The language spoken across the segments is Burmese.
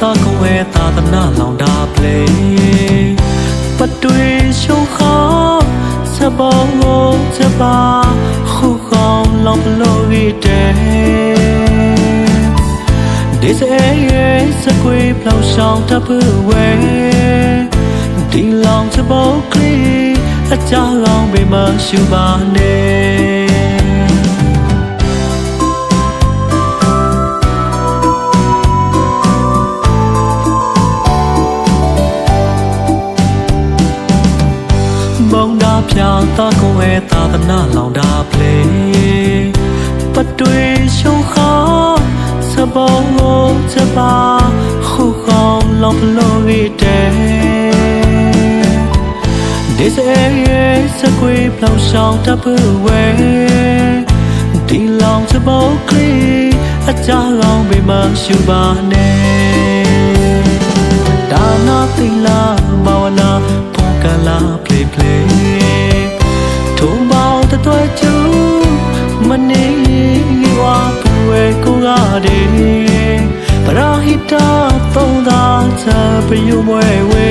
သာကုံဝဲသာသနာလောင်တာပလေပတွေ့ရှုံခါစဘောငုံစပါခုကောင်းလောင်လို့ရတဲ့ This is a great flow song to be away ဒီလောင်စဘောကလေးအကြောင်းလောင်ပြီးမှရှူပါနေ တာကိုဝဲသာသနာလောင်တာပလေပတွေရှုံခါစဘောကိုချက်ပါခုခေါင်လောင်လို့ရတဲ့ဒီစဲရဲ့စကွေပလောက်ရှောင်းတပူဝဲဒီလောင်ချက်ဘောကလေးအကြောင်းကောင်းပေမရှိပါနဲ့ဒါနာတိလာဘာဝနာဖုန်ကလာ play play ထုံပေါင်းတတွဲချူမနေဝါပွေကိုကားဒီပရာဟိတာသုံးသာချပယုမွဲဝေ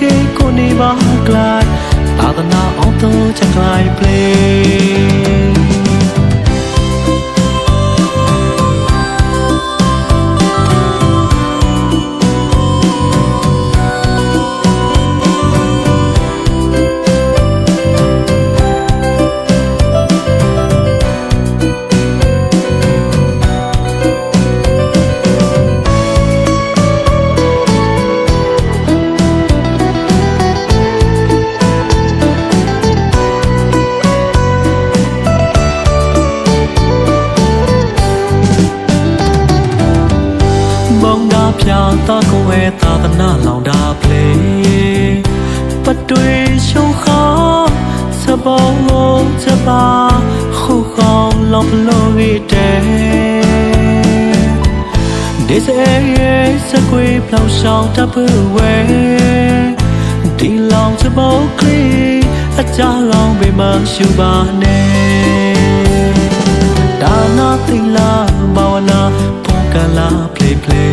គេគូននេះបងក្លាយតាតនាអត់ទៅចក្លាយភ្លេង ပတွေရှုံခါစဘောကိုချက်ပါခုခေါင်းလောင်လို့ရတဲ့ဒီစဲရဲ့စကွေပလောက်ရှောင်းတပူဝဲဒီလောင်ချဘောကလေးအကြောင်းကောင်းပေမရှိပါနဲ့ဒါနာတိလာဘာဝနာဖုန်ကလာ play play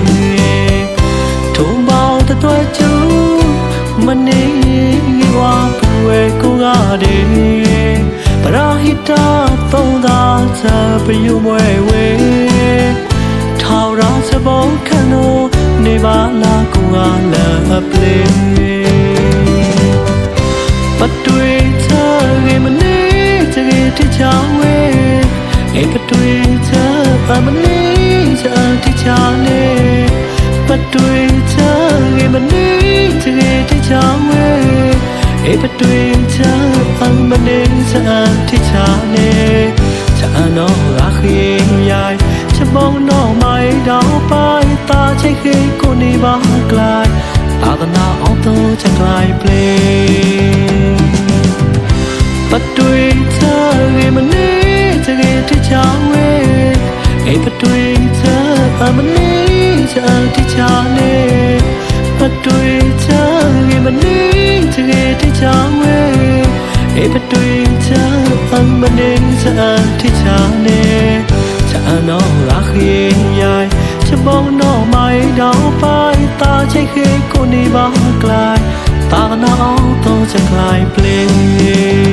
ထုံပေါင်းတတွဲချူ မနေဝါပွေကိုကားဒီပရာဟိတာသုံးသာချပယုမွဲဝေထောက်ရာစဘောခနိုနေပါလာကိုကားလာ play ပတွေချရေမနေချရေတချောင်းဝဲအေပတွေချပမနေချတချာနေပတွေချရေမနေ te te chawe e patwin cha ang manin sa an te cha ne cha no la khien yai cha bong no mai dao pai ta chai khi ko ni ba klai ta ta na auto cha klai play patwin cha ge manin cha ge te chawe e patwin cha ang manin sa an te cha ne ပတွေချရေမနေချရေတချောင်းဝဲအေပတွေချပမနေချတချာနေပတွေချရေမနေချရေတချောင်းဝဲအေပတွေချပမနေချတချာနေချာနောအခင်းရိုင်ချမောင်းတော့မိုင်တော့ပိုင်တာချိတ်ခေကိုနေပါကလိုက်တာနာအောင်တော့ချက်ကလိုက် play ရောင်မြေ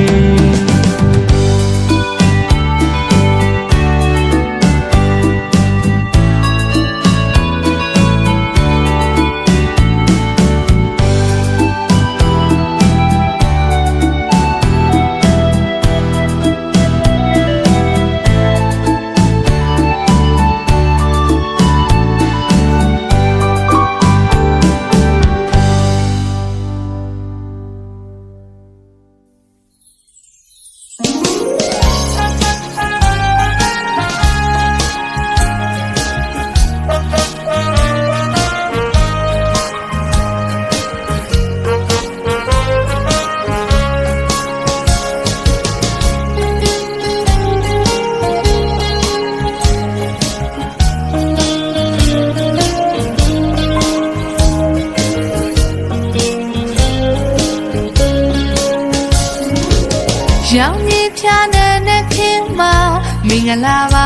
ဖြာတဲ့နဲ့ခင်မမင်္ဂလာပါ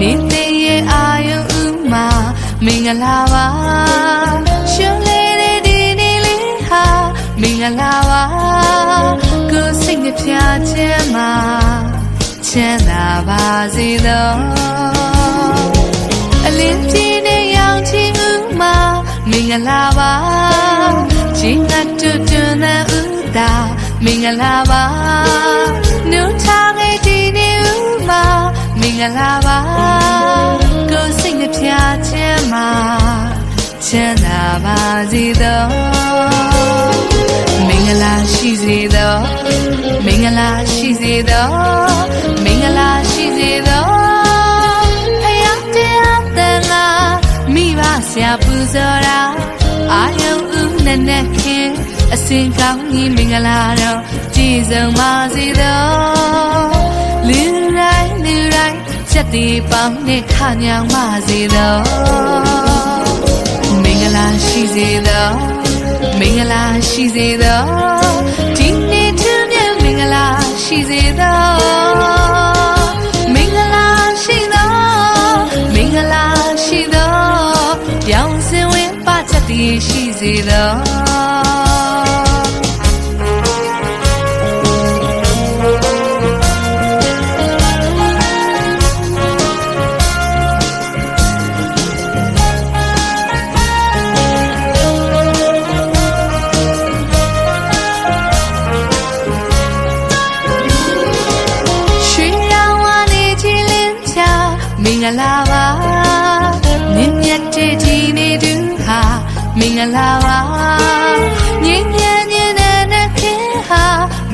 နေသေးရဲ့အာယုဥမာမင်္ဂလာပါရှင်လေးတဲ့ဒီနေ့လေးဟာမင်္ဂလာပါကိုယ်စိတ်နှပြခြင်းမှာချမ်းသာပါစေသောအလင်းပြင်းတဲ့ရောင်ချီဥမာမင်္ဂလာပါချင်းငတ်တွတွန်းတဲ့ဥတာ မင်္ဂလာပါနုထားခဲ့ဒီနေ့ဥမာမင်္ဂလာပါကိုယ်စိတ်နှပြခြင်းမှာချမ်းသာပါစေသောမင်္ဂလာရှိစေသောမင်္ဂလာရှိစေသောမင်္ဂလာရှိစေသောဖယားတရားတန်လာမိဘဆရာပူဇော်တာအာယုံဦး နဲ့နဲ့ခင်အစင်ကောင်းကြီးမင်္ဂလာတော့ကြည်စုံပါစေသောလူတိုင်းလူတိုင်းချက်တီပေါင်းနဲ့ခညောင်ပါစေသောမင်္ဂလာရှိစေသောမင်္ဂလာရှိစေသော ပါချက်တီရှိစေသော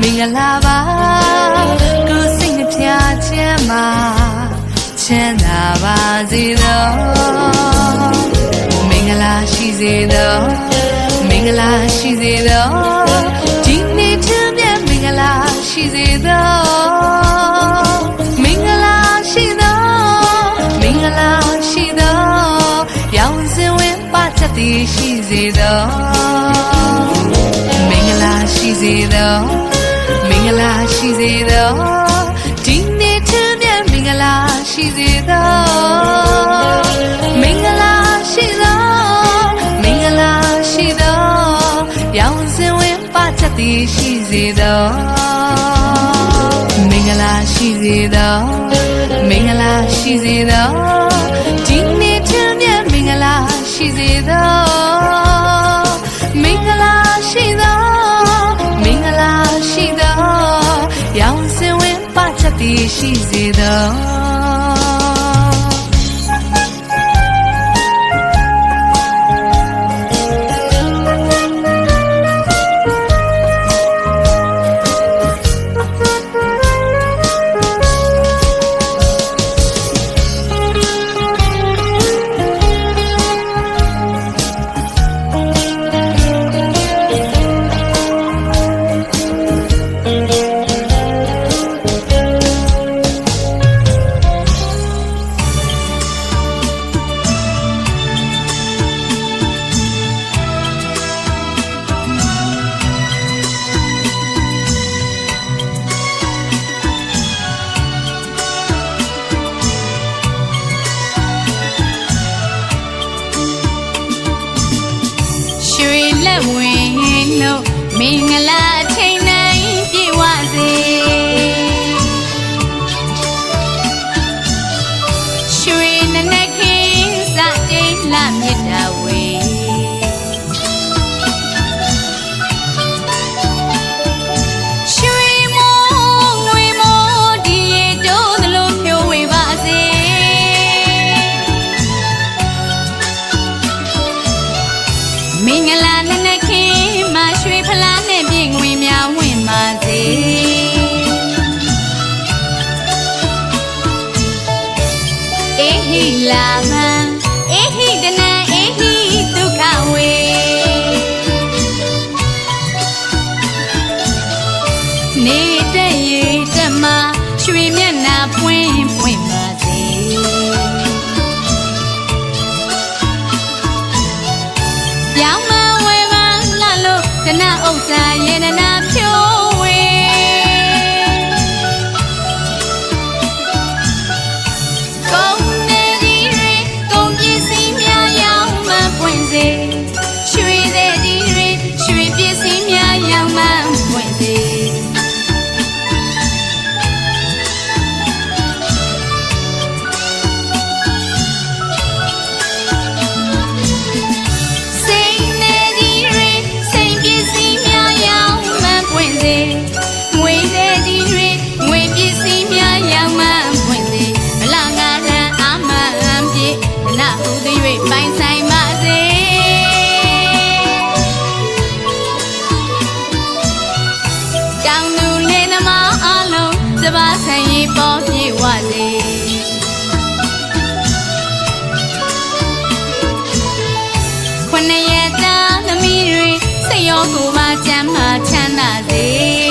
င်္ဂလာပါကိုယ်စိတ်နှပြခြင်းမှာချမ်းသာပါစေသောမင်္ဂလာရှိစေသောမင်္ဂလာရှိစေသောဒီနေ့ထူးမြတ်မင်္ဂလာရှိစေသောမင်္ဂလာရှိသောမင်္ဂလာရှိသောရောင်စင်ဝင်ပါချက်တည်ရှိစေသောမင်္ဂလာရှိစေသော မင်္ဂလာရှိစေသောဒီနေ့ထူးမြတ်မင်္ဂလာရှိစေသောမင်္ဂလာရှိသောမင်္ဂလာရှိသောရောင်စင်ဝင်ပါချက်တည်ရှိစေသောမင်္ဂလာရှိစေသောမင်္ဂလာရှိစေသောဒီ ချက် ဝင်လို့မင်္ဂလာအချိန် လာမံအေဟိတနံအေဟိဒုက္ခဝေနေတဲ့ရေတက်မှာရွှေမျက်နှာပွင့်ပွင့်ပါစေပြောင်းမဝဲပါလှလို့တနဥစ္စာယေနနာဖြိုး ခုနှစ်ရက်သားသမီးတွေစိတ်ရောကိုယ်ပါကျမ်းမာချမ်းသာစေ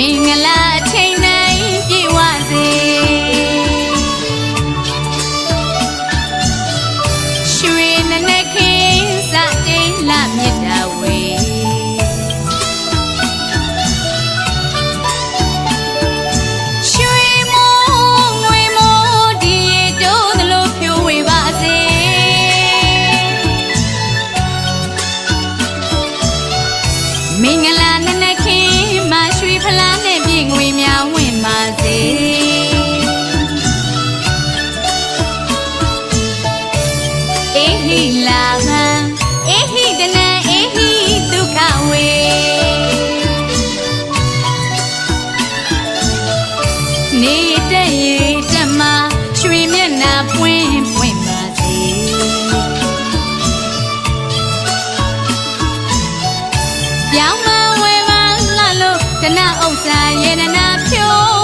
လို့ ရေနနာဖြိုး